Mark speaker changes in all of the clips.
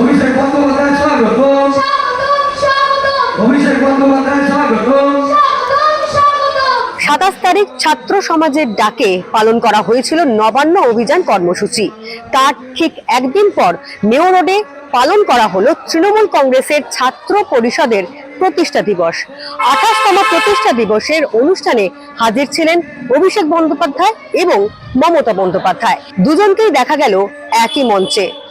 Speaker 1: অভিষেক বন্দ্যোপাধ্যায় স্বাগত অভিষেক বন্দ্যোপাধ্যায় স্বাগত
Speaker 2: সাতাশ তারিখ ছাত্র সমাজের ডাকে পালন করা হয়েছিল নবান্ন অভিযান কর্মসূচি। তার ঠিক একদিন পর মেয়র রোডে পালন করা হলো তৃণমূল কংগ্রেসের ছাত্র পরিষদের প্রতিষ্ঠা দিবস। আঠাশতম প্রতিষ্ঠা দিবসের অনুষ্ঠানে হাজির ছিলেন অভিষেক বন্দ্যোপাধ্যায় এবং মমতা বন্দ্যোপাধ্যায়। দুজনকেই দেখা গেল একই মঞ্চে।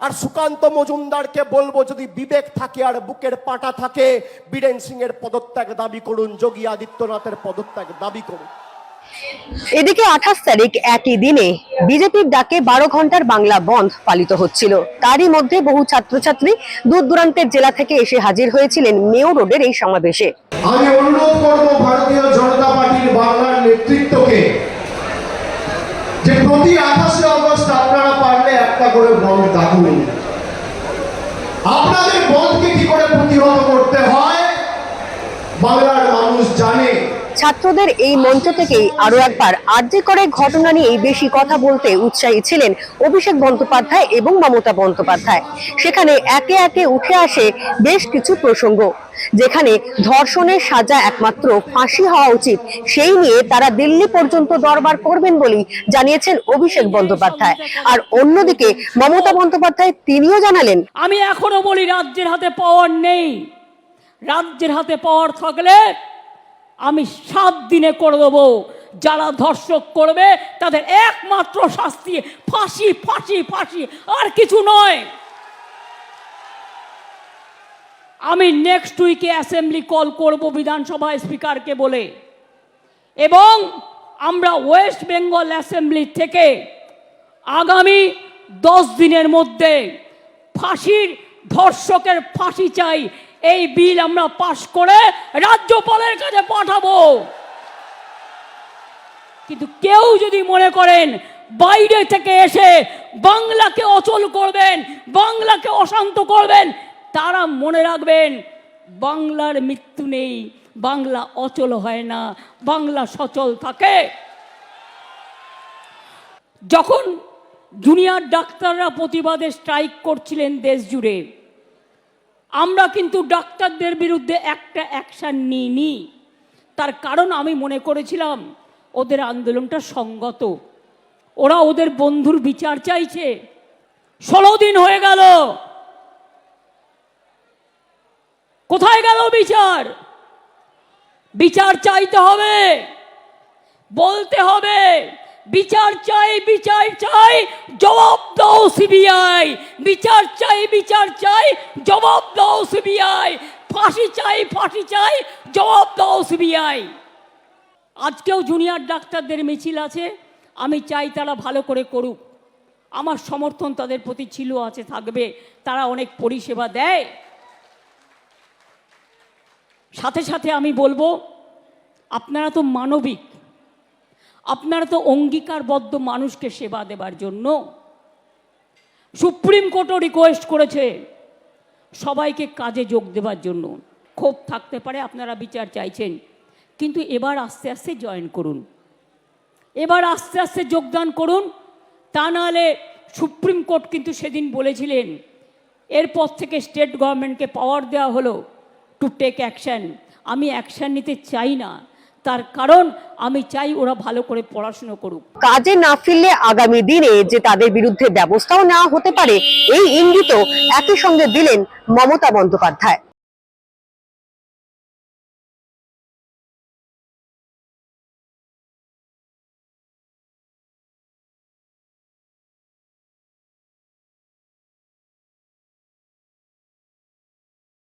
Speaker 3: আর সুকান্ত মজুমদারকে বলব যদি বিবেক থাকে আর বুকের পাটা থাকে বীরেন সিং এর পদত্যাগ দাবি করুন যোগী আদিত্যনাথের পদত্যাগ দাবি করুন।
Speaker 2: এদিকে আঠাশ তারিখ একই দিনে বিজেপির ডাকে বারো ঘণ্টার বাংলা বন্ধ পালিত হচ্ছিল। তারই মধ্যে বহু ছাত্রছাত্রী দূর দূরান্তের জেলা থেকে এসে হাজির হয়েছিলেন মেয়র রোডের এই সমাবেশে।
Speaker 4: আমি অনুরোধ করব ভারতীয় জনতা পার্টির বাংলার নেতৃত্বকে যে প্রতি আঠাশে অগস্ট করে বন্ধ ডাকুন আপনাদের বন্ধকে কি করে প্রতিহত করতে হয়? বাংলার মানুষ জানে।
Speaker 2: ছাত্রদের এই মঞ্চ থেকেই আরও একবার আর্জি করে ঘটনা নিয়েই বেশি কথা বলতে উৎসাহী ছিলেন অভিষেক বন্দ্যোপাধ্যায় এবং মমতা বন্দ্যোপাধ্যায়। সেখানে একে একে উঠে আসে বেশ কিছু প্রসঙ্গ, যেখানে ধর্ষণের সাজা একমাত্র ফাঁসি হওয়া উচিত, সেই নিয়ে তারা দিল্লি পর্যন্ত দরবার করবেন বলেই জানিয়েছেন অভিষেক বন্দ্যোপাধ্যায়। আর অন্যদিকে মমতা বন্দ্যোপাধ্যায় তিনিও জানালেন,
Speaker 5: আমি এখনও বলি, রাজ্যের হাতে পাওয়ার নেই। রাজ্যের হাতে পাওয়ার থাকলে আমি সাত দিনে করে দেবো। যারা ধর্ষক করবে, তাদের একমাত্র শাস্তি, ফাঁসি ফাঁসি ফাঁসি, আর কিছু নয়। আমি নেক্সট উইকে অ্যাসেম্বলি কল করব বিধানসভা স্পিকারকে বলে। এবং আমরা ওয়েস্ট বেঙ্গল অ্যাসেম্বলি থেকে আগামী দশ দিনের মধ্যে ফাঁসির, ধর্ষকের ফাঁসি চাই। এই বিল আমরা পাশ করে রাজ্যপালের কাছে পাঠাবো। কিন্তু কেউ যদি মনে করেন বাইরে থেকে এসে বাংলাকে অচল করবেন, বাংলাকে অশান্ত করবেন, তারা মনে রাখবেন বাংলার মৃত্যু নেই, বাংলা অচল হয় না, বাংলা সচল থাকে। যখন জুনিয়র ডাক্তাররা প্রতিবাদে স্ট্রাইক করছিলেন দেশ জুড়ে আমরা কিন্তু ডাক্তারদের বিরুদ্ধে একটা অ্যাকশান নিইনি। তার কারণ আমি মনে করেছিলাম, ওদের আন্দোলনটা সঙ্গত। ওরা ওদের বন্ধুর বিচার চাইছে। ষোলো দিন হয়ে গেল। কোথায় গেল বিচার? বিচার চাইতে হবে, বলতে হবে। বিচার চাই বিচার চাই, জবাব দাও সিবিআই বিচার চাই বিচার চাই, জবাব দাও সিবিআই ফাঁসি চাই ফাঁসি চাই, জবাব দাও সিবিআই আজকেও জুনিয়র ডাক্তারদের মিছিল আছে, আমি চাই তারা ভালো করে করুক। আমার সমর্থন তাদের প্রতি ছিল, আছে, থাকবে, তারা অনেক পরিষেবা দেয়। সাথে সাথে আমি বলব, আপনারা তো মানবিক আপনারা তো অঙ্গীকারবদ্ধ মানুষকে সেবা দেবার জন্য সুপ্রিম কোর্টও রিকোয়েস্ট করেছে সবাইকে কাজে যোগ দেবার জন্য। ক্ষোভ থাকতে পারে, আপনারা বিচার চাইছেন, কিন্তু এবার আস্তে আস্তে জয়েন করুন। এবার আস্তে আস্তে যোগদান করুন, তা নাহলে সুপ্রিম কোর্ট কিন্তু সেদিন বলেছিলেন, এরপর থেকে স্টেট গভর্নমেন্টকে পাওয়ার দেওয়া হলো টু টেক অ্যাকশন আমি অ্যাকশন নিতে চাই না। তার কারণ আমি চাই ওরা ভালো করে পড়াশুনো করুক।
Speaker 2: কাজে না ফিরলে আগামী দিনে যে তাদের বিরুদ্ধে ব্যবস্থাও নেওয়া হতে পারে, এই ইঙ্গিতও একই সঙ্গে দিলেন মমতা বন্দ্যোপাধ্যায়।